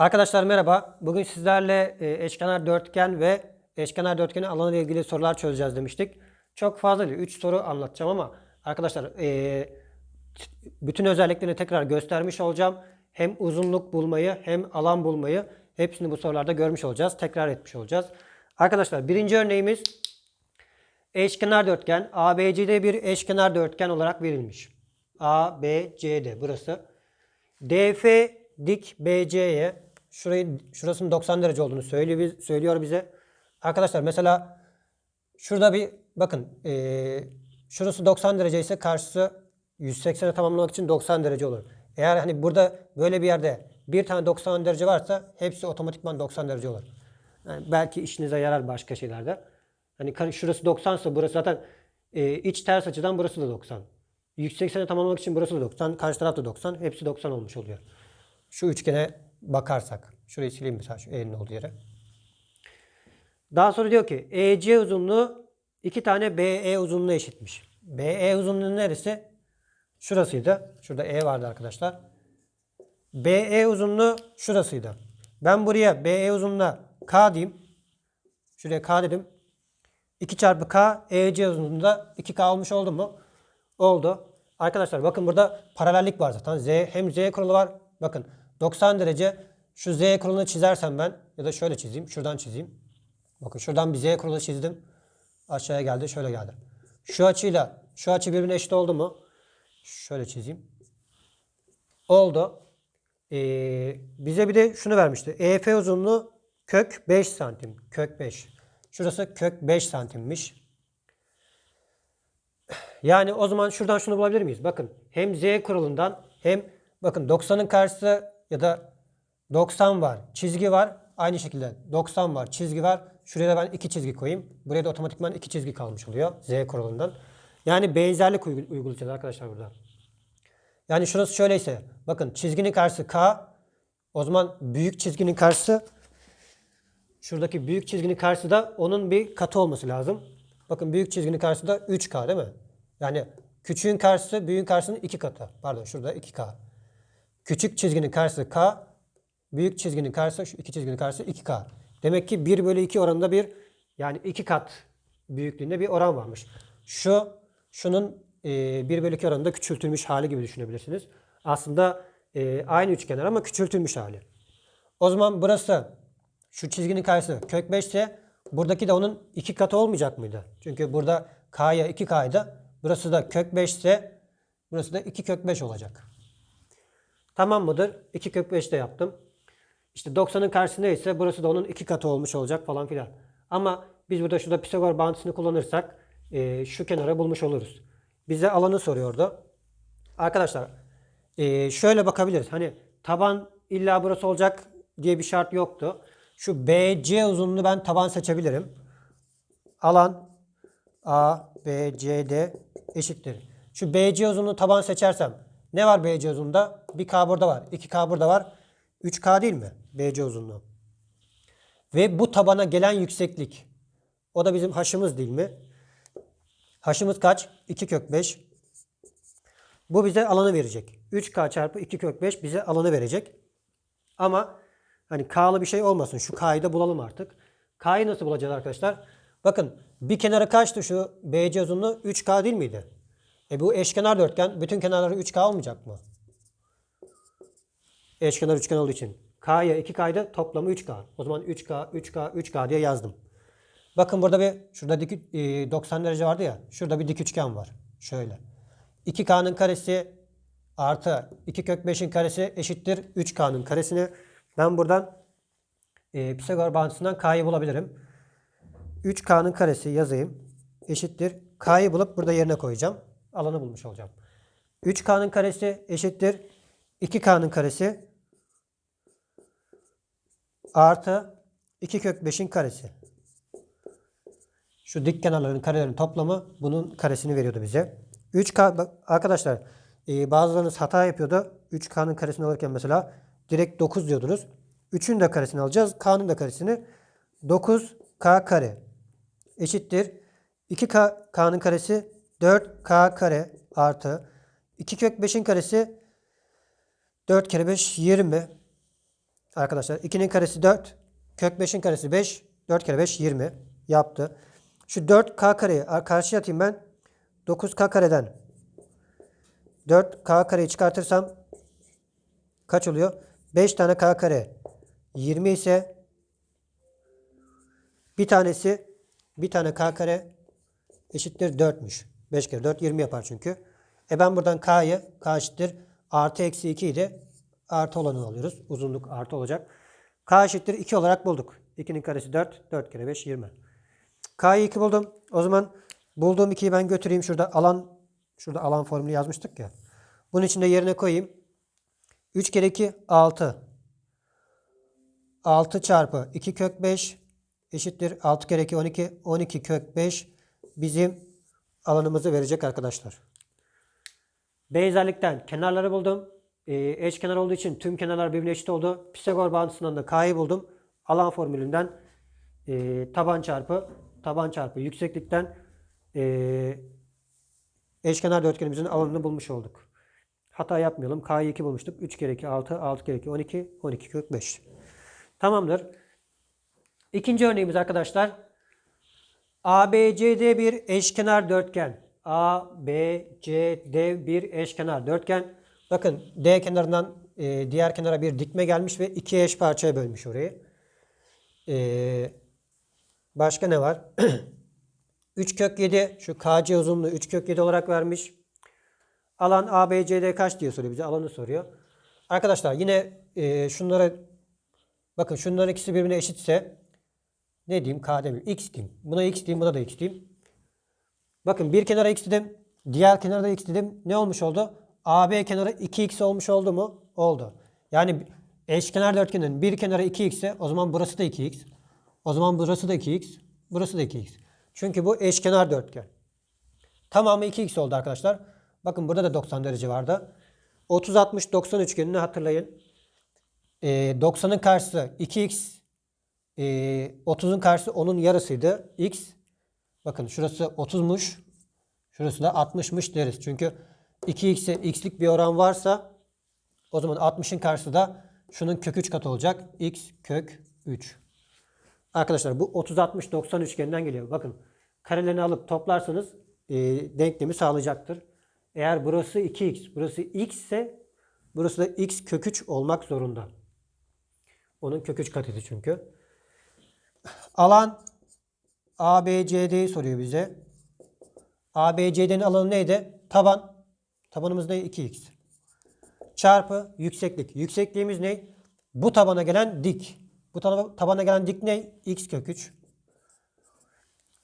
Arkadaşlar merhaba. Bugün sizlerle e, eşkenar dörtgen ve eşkenar dörtgenin alanı ile ilgili sorular çözeceğiz demiştik. Çok fazla değil. 3 soru anlatacağım ama arkadaşlar e, bütün özelliklerini tekrar göstermiş olacağım. Hem uzunluk bulmayı hem alan bulmayı hepsini bu sorularda görmüş olacağız. Tekrar etmiş olacağız. Arkadaşlar birinci örneğimiz eşkenar dörtgen ABCD bir eşkenar dörtgen olarak verilmiş. ABCD burası. DF dik BC'ye şurayı şurasının 90 derece olduğunu söylüyor, söylüyor bize. Arkadaşlar mesela şurada bir bakın eee, şurası 90 derece ise karşısı 180'e tamamlamak için 90 derece olur. Eğer hani burada böyle bir yerde bir tane 90 derece varsa hepsi otomatikman 90 derece olur. Yani belki işinize yarar başka şeylerde. Hani şurası 90 ise burası zaten e, iç ters açıdan burası da 90. 180'e tamamlamak için burası da 90. Karşı taraf da 90. Hepsi 90 olmuş oluyor. Şu üçgene bakarsak. Şurayı sileyim mesela şu E'nin olduğu yere. Daha sonra diyor ki EC uzunluğu iki tane BE uzunluğu eşitmiş. BE uzunluğu neresi? Şurasıydı. Şurada E vardı arkadaşlar. BE uzunluğu şurasıydı. Ben buraya BE uzunluğuna K diyeyim. Şuraya K dedim. 2 çarpı K EC uzunluğunda 2K olmuş oldu mu? Oldu. Arkadaşlar bakın burada paralellik var zaten. Z hem Z kuralı var. Bakın 90 derece şu Z kuralını çizersem ben ya da şöyle çizeyim. Şuradan çizeyim. Bakın şuradan bir Z kuralı çizdim. Aşağıya geldi. Şöyle geldi. Şu açıyla şu açı birbirine eşit oldu mu? Şöyle çizeyim. Oldu. Ee, bize bir de şunu vermişti. EF uzunluğu kök 5 santim. Kök 5. Şurası kök 5 santimmiş. Yani o zaman şuradan şunu bulabilir miyiz? Bakın hem z kuralından hem bakın 90'ın karşısı ya da 90 var. Çizgi var. Aynı şekilde 90 var. Çizgi var. Şuraya da ben iki çizgi koyayım. Buraya da otomatikman iki çizgi kalmış oluyor. Z kuralından. Yani benzerlik uygu- uygulayacağız arkadaşlar burada. Yani şurası şöyleyse. Bakın çizginin karşısı K. O zaman büyük çizginin karşısı Şuradaki büyük çizginin karşısı da onun bir katı olması lazım. Bakın büyük çizginin karşısı da 3K değil mi? Yani küçüğün karşısı büyüğün karşısının 2 katı. Pardon şurada 2K. Küçük çizginin karşısı K. Büyük çizginin karşısı şu iki çizginin karşısı 2K. Demek ki 1 bölü 2 oranında bir yani 2 kat büyüklüğünde bir oran varmış. Şu şunun e, 1 bölü 2 oranında küçültülmüş hali gibi düşünebilirsiniz. Aslında e, aynı üçgenler ama küçültülmüş hali. O zaman burası şu çizginin karşısı kök 5 ise buradaki de onun iki katı olmayacak mıydı? Çünkü burada k'ya 2 k'ydı. Burası da kök 5 ise burası da 2 kök 5 olacak. Tamam mıdır? 2 kök 5 de yaptım. İşte 90'ın karşısı neyse burası da onun iki katı olmuş olacak falan filan. Ama biz burada şurada Pisagor bağıntısını kullanırsak e, şu kenara bulmuş oluruz. Bize alanı soruyordu. Arkadaşlar e, şöyle bakabiliriz. Hani taban illa burası olacak diye bir şart yoktu. Şu BC uzunluğunu ben taban seçebilirim. Alan A, B, C, D eşittir. Şu BC uzunluğu taban seçersem ne var BC uzunluğunda? 1K burada var. 2K burada var. 3K değil mi? BC uzunluğu. Ve bu tabana gelen yükseklik. O da bizim haşımız değil mi? Haşımız kaç? 2 kök 5. Bu bize alanı verecek. 3K çarpı 2 kök 5 bize alanı verecek. Ama hani K'lı bir şey olmasın. Şu K'yı da bulalım artık. K'yı nasıl bulacağız arkadaşlar? Bakın bir kenara kaçtı şu BC uzunluğu? 3K değil miydi? E bu eşkenar dörtgen bütün kenarları 3K olmayacak mı? Eşkenar üçgen olduğu için. K'ya 2K'ydı toplamı 3K. O zaman 3K, 3K, 3K diye yazdım. Bakın burada bir şurada dik, e, 90 derece vardı ya. Şurada bir dik üçgen var. Şöyle. 2K'nın karesi artı 2 kök 5'in karesi eşittir 3K'nın karesini. Ben buradan e, Pisagor bağıntısından K'yı bulabilirim. 3K'nın karesi yazayım. Eşittir. K'yı bulup burada yerine koyacağım. Alanı bulmuş olacağım. 3K'nın karesi eşittir. 2K'nın karesi artı 2 kök 5'in karesi. Şu dik kenarların karelerin toplamı bunun karesini veriyordu bize. 3K bak arkadaşlar e, bazılarınız hata yapıyordu. 3K'nın karesini alırken mesela direkt 9 diyordunuz. 3'ün de karesini alacağız. K'nın da karesini 9K kare eşittir. 2K K'nın karesi 4K kare artı 2 kök 5'in karesi 4 kere 5 20 Arkadaşlar 2'nin karesi 4. Kök 5'in karesi 5. 4 kere 5 20 yaptı. Şu 4k kareyi ar- karşıya atayım ben. 9k kareden 4k kareyi çıkartırsam kaç oluyor? 5 tane k kare 20 ise bir tanesi bir tane k kare eşittir 4'müş. 5 kere 4 20 yapar çünkü. E ben buradan k'yı k eşittir artı eksi 2 idi. Artı olanı alıyoruz. Uzunluk artı olacak. k eşittir 2 olarak bulduk. 2'nin karesi 4. 4 kere 5 20. K'yı 2 buldum. O zaman bulduğum 2'yi ben götüreyim. Şurada alan şurada alan formülü yazmıştık ya. Bunun içinde yerine koyayım. 3 kere 2 6. 6 çarpı 2 kök 5 eşittir 6 kere 2 12. 12 kök 5 bizim alanımızı verecek arkadaşlar. Benzerlikten kenarları buldum. Ee, eşkenar olduğu için tüm kenarlar birbirine eşit oldu. Pisagor bağıntısından da k'yı buldum. Alan formülünden e, taban çarpı taban çarpı yükseklikten e, eşkenar dörtgenimizin alanını bulmuş olduk. Hata yapmayalım. K'yı 2 bulmuştuk. 3 kere 2 6, 6 kere 2 12, 12 kök 5. Tamamdır. İkinci örneğimiz arkadaşlar. ABCD bir eşkenar dörtgen. ABCD bir eşkenar dörtgen. Bakın D kenarından e, diğer kenara bir dikme gelmiş ve iki eş parçaya bölmüş orayı. E, başka ne var? 3 kök 7 şu KC uzunluğu 3 kök 7 olarak vermiş. Alan ABCD kaç diye soruyor bize. Alanı soruyor. Arkadaşlar yine e, şunlara bakın şunların ikisi birbirine eşitse ne diyeyim? K demeyeyim. X diyeyim. Buna X diyeyim. Buna da X diyeyim. Bakın bir kenara X dedim. Diğer kenara da X dedim. Ne olmuş oldu? AB kenarı 2X olmuş oldu mu? Oldu. Yani eşkenar dörtgenin bir kenarı 2X ise o zaman burası da 2X. O zaman burası da 2X. Burası da 2X. Çünkü bu eşkenar dörtgen. Tamamı 2x oldu arkadaşlar. Bakın burada da 90 derece vardı. 30 60 90 üçgenini hatırlayın. Ee, 90'ın karşısı 2x. Ee, 30'un karşısı onun yarısıydı. x. Bakın şurası 30'muş. Şurası da 60'mış deriz. Çünkü 2x'e x'lik bir oran varsa o zaman 60'ın karşısı da şunun kök 3 katı olacak. x kök 3. Arkadaşlar bu 30 60 90 üçgeninden geliyor. Bakın karelerini alıp toplarsanız e, denklemi sağlayacaktır. Eğer burası 2x, burası x ise burası da x kök 3 olmak zorunda. Onun kök 3 katıydı çünkü. Alan ABCD'yi soruyor bize. ABCD'nin alanı neydi? Taban. Tabanımız ne? 2x. Çarpı yükseklik. Yüksekliğimiz ne? Bu tabana gelen dik. Bu taba- tabana gelen dik ne? X kök 3.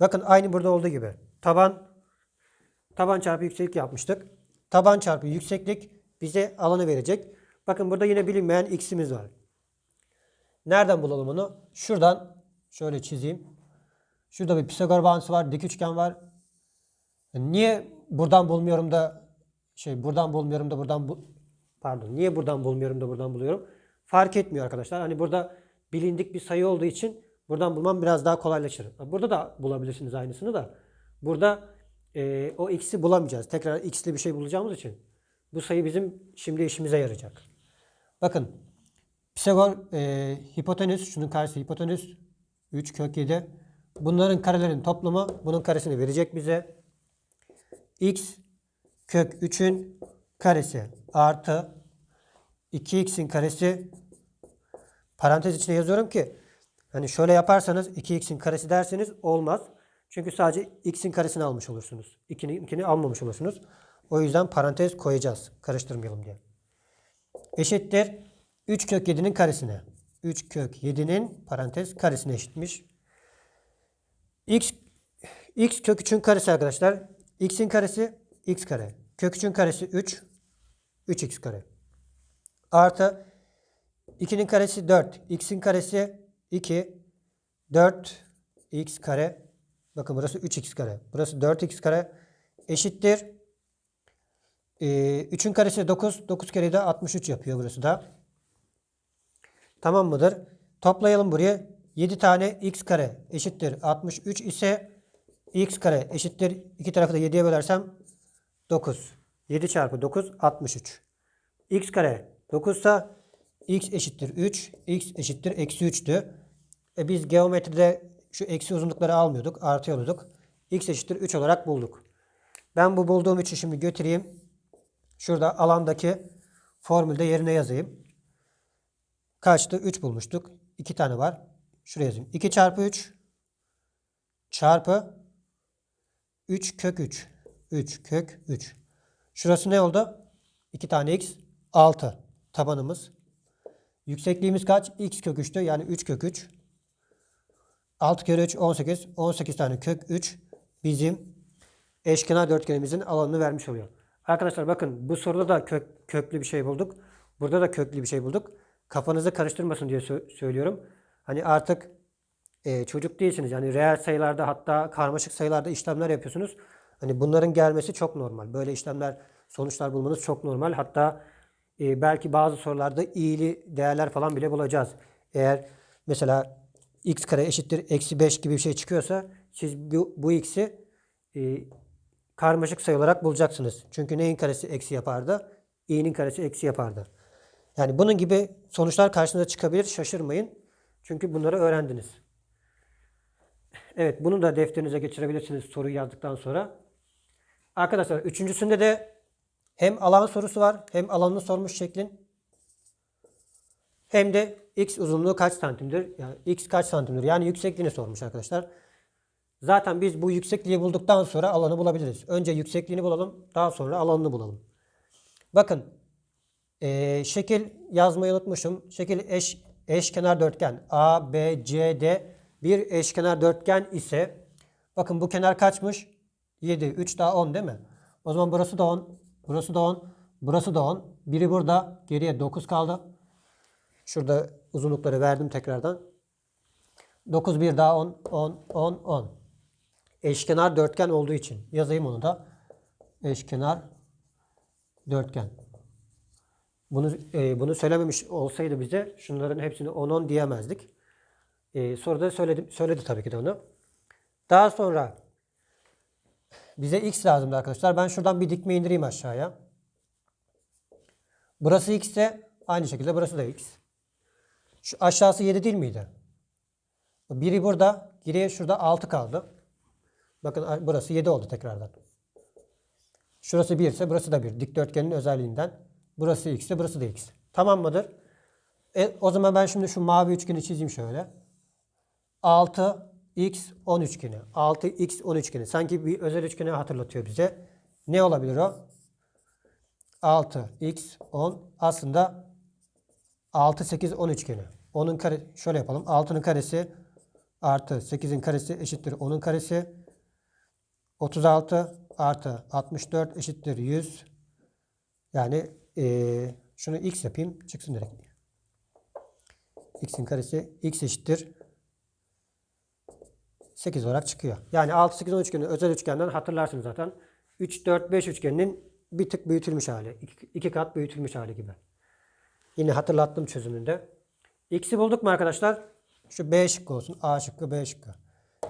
Bakın aynı burada olduğu gibi. Taban taban çarpı yükseklik yapmıştık. Taban çarpı yükseklik bize alanı verecek. Bakın burada yine bilinmeyen x'imiz var. Nereden bulalım onu? Şuradan şöyle çizeyim. Şurada bir Pisagor bağıntısı var, dik üçgen var. Niye buradan bulmuyorum da şey buradan bulmuyorum da buradan bu pardon niye buradan bulmuyorum da buradan buluyorum? Fark etmiyor arkadaşlar. Hani burada bilindik bir sayı olduğu için buradan bulmam biraz daha kolaylaşır. Burada da bulabilirsiniz aynısını da. Burada e, o x'i bulamayacağız. Tekrar x'li bir şey bulacağımız için. Bu sayı bizim şimdi işimize yarayacak. Bakın Pisagor e, hipotenüs, şunun karesi hipotenüs 3 kök 7. Bunların karelerin toplamı bunun karesini verecek bize. x kök 3'ün karesi artı 2x'in karesi parantez içine yazıyorum ki hani şöyle yaparsanız 2x'in karesi derseniz olmaz. Çünkü sadece x'in karesini almış olursunuz. 2'nin 2'ni almamış olursunuz. O yüzden parantez koyacağız. Karıştırmayalım diye. Eşittir 3 kök 7'nin karesine. 3 kök 7'nin parantez karesine eşitmiş. x x kök 3'ün karesi arkadaşlar. x'in karesi x kare. Kök 3'ün karesi 3. 3x kare. Artı 2'nin karesi 4. x'in karesi 2. 4 x kare. Bakın burası 3x kare. Burası 4x kare. Eşittir. Ee, 3'ün karesi 9. 9 kere de 63 yapıyor burası da. Tamam mıdır? Toplayalım buraya. 7 tane x kare eşittir 63 ise x kare eşittir. iki tarafı da 7'ye bölersem 9. 7 çarpı 9 63. x kare 9 ise x eşittir 3, x eşittir eksi 3'tü. E biz geometride şu eksi uzunlukları almıyorduk, artı alıyorduk. x eşittir 3 olarak bulduk. Ben bu bulduğum için şimdi götüreyim. Şurada alandaki formülde yerine yazayım. Kaçtı? 3 bulmuştuk. 2 tane var. Şuraya yazayım. 2 çarpı 3 çarpı 3 kök 3. 3 kök 3. Şurası ne oldu? 2 tane x 6 tabanımız. Yüksekliğimiz kaç? x kök 3'tü. Yani 3 kök 3. 6 kere 3 18. 18 tane kök 3 bizim eşkenar dörtgenimizin alanını vermiş oluyor. Arkadaşlar bakın bu soruda da kök, köklü bir şey bulduk. Burada da köklü bir şey bulduk. Kafanızı karıştırmasın diye sö- söylüyorum. Hani artık e, çocuk değilsiniz. Yani reel sayılarda hatta karmaşık sayılarda işlemler yapıyorsunuz. Hani bunların gelmesi çok normal. Böyle işlemler, sonuçlar bulmanız çok normal. Hatta e, belki bazı sorularda iyili değerler falan bile bulacağız. Eğer mesela x kare eşittir eksi 5 gibi bir şey çıkıyorsa siz bu, bu x'i e, karmaşık sayı olarak bulacaksınız. Çünkü neyin karesi eksi yapardı? i'nin karesi eksi yapardı. Yani bunun gibi sonuçlar karşınıza çıkabilir. Şaşırmayın. Çünkü bunları öğrendiniz. Evet bunu da defterinize geçirebilirsiniz soruyu yazdıktan sonra. Arkadaşlar üçüncüsünde de hem alan sorusu var hem alanını sormuş şeklin. Hem de x uzunluğu kaç santimdir? Yani x kaç santimdir? Yani yüksekliğini sormuş arkadaşlar. Zaten biz bu yüksekliği bulduktan sonra alanı bulabiliriz. Önce yüksekliğini bulalım, daha sonra alanını bulalım. Bakın, eee, şekil yazmayı unutmuşum. Şekil eş, eşkenar dörtgen. A, B, C, D bir eşkenar dörtgen ise bakın bu kenar kaçmış? 7. 3 daha 10 değil mi? O zaman burası da 10. Burası da 10. Burası da 10. Biri burada. Geriye 9 kaldı. Şurada uzunlukları verdim tekrardan. 9 bir daha 10, 10, 10, 10. Eşkenar dörtgen olduğu için yazayım onu da. Eşkenar dörtgen. Bunu e, bunu söylememiş olsaydı bize şunların hepsini 10 10 diyemezdik. E, soruda söyledim söyledi tabii ki de onu. Daha sonra bize x lazımdı arkadaşlar. Ben şuradan bir dikme indireyim aşağıya. Burası x ise aynı şekilde burası da x. Şu aşağısı 7 değil miydi? Biri burada. Geriye şurada 6 kaldı. Bakın burası 7 oldu tekrardan. Şurası 1 ise burası da 1. Dikdörtgenin özelliğinden. Burası x ise burası da x. Tamam mıdır? E, o zaman ben şimdi şu mavi üçgeni çizeyim şöyle. 6 x 10 üçgeni. 6 x 10 üçgeni. Sanki bir özel üçgeni hatırlatıyor bize. Ne olabilir o? 6 x 10 aslında 6 8 10 üçgeni. 10'un kare şöyle yapalım. 6'nın karesi artı 8'in karesi eşittir 10'un karesi. 36 artı 64 eşittir 100. Yani eee, şunu x yapayım. Çıksın direkt. x'in karesi x eşittir 8 olarak çıkıyor. Yani 6 8 10 üçgeni özel üçgenden hatırlarsınız zaten. 3 4 5 üçgeninin bir tık büyütülmüş hali. iki, iki kat büyütülmüş hali gibi. Yine hatırlattım çözümünde. X'i bulduk mu arkadaşlar? Şu B şıkkı olsun. A şıkkı, B şıkkı.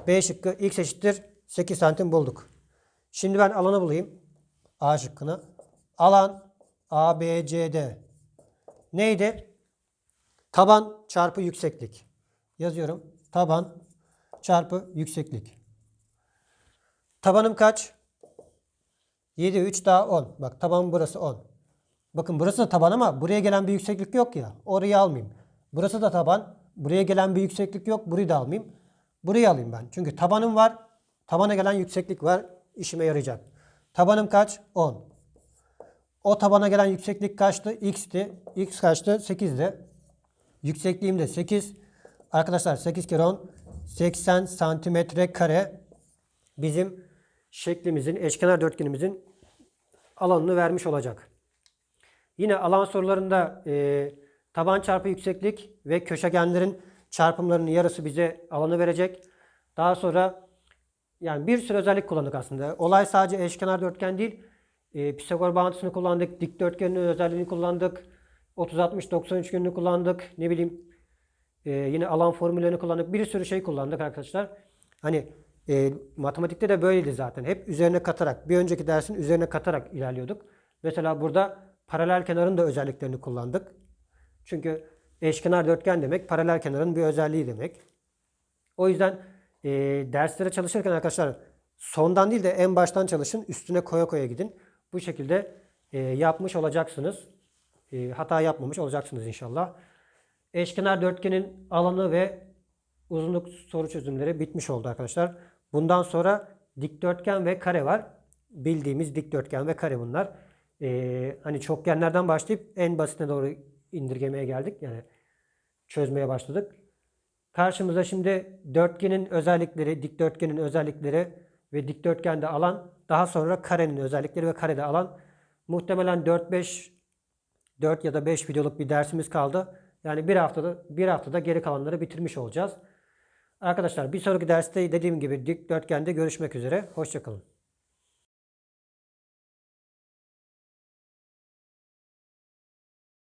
B şıkkı x eşittir 8 santim bulduk. Şimdi ben alanı bulayım. A şıkkını. Alan A, B, C, D. Neydi? Taban çarpı yükseklik. Yazıyorum. Taban çarpı yükseklik. Tabanım kaç? 7, 3 daha 10. Bak taban burası 10. Bakın burası da taban ama buraya gelen bir yükseklik yok ya. Orayı almayayım. Burası da taban. Buraya gelen bir yükseklik yok. Burayı da almayayım. Burayı alayım ben. Çünkü tabanım var. Tabana gelen yükseklik var. İşime yarayacak. Tabanım kaç? 10. O tabana gelen yükseklik kaçtı? X'ti. X kaçtı? 8'di. Yüksekliğim de 8. Arkadaşlar 8 kere 10 80 santimetre kare bizim şeklimizin, eşkenar dörtgenimizin alanını vermiş olacak. Yine alan sorularında e, taban çarpı yükseklik ve köşegenlerin çarpımlarının yarısı bize alanı verecek. Daha sonra yani bir sürü özellik kullandık aslında. Olay sadece eşkenar dörtgen değil. E, Pisagor bağıntısını kullandık. Dikdörtgenin özelliğini kullandık. 30-60-90 üçgenini kullandık. Ne bileyim e, yine alan formüllerini kullandık. Bir sürü şey kullandık arkadaşlar. Hani e, matematikte de böyleydi zaten. Hep üzerine katarak, bir önceki dersin üzerine katarak ilerliyorduk. Mesela burada paralel kenarın da özelliklerini kullandık. Çünkü eşkenar dörtgen demek paralel kenarın bir özelliği demek. O yüzden e, derslere çalışırken arkadaşlar sondan değil de en baştan çalışın. Üstüne koya koya gidin. Bu şekilde e, yapmış olacaksınız. E, hata yapmamış olacaksınız inşallah. Eşkenar dörtgenin alanı ve uzunluk soru çözümleri bitmiş oldu arkadaşlar. Bundan sonra dikdörtgen ve kare var. Bildiğimiz dikdörtgen ve kare bunlar. E, hani çokgenlerden başlayıp en basitine doğru indirgemeye geldik. Yani çözmeye başladık. Karşımıza şimdi dörtgenin özellikleri, dikdörtgenin özellikleri ve dikdörtgende alan, daha sonra karenin özellikleri ve karede alan. Muhtemelen 4-5 4 ya da 5 videoluk bir dersimiz kaldı. Yani bir haftada bir haftada geri kalanları bitirmiş olacağız. Arkadaşlar bir sonraki derste dediğim gibi dikdörtgende görüşmek üzere. Hoşçakalın.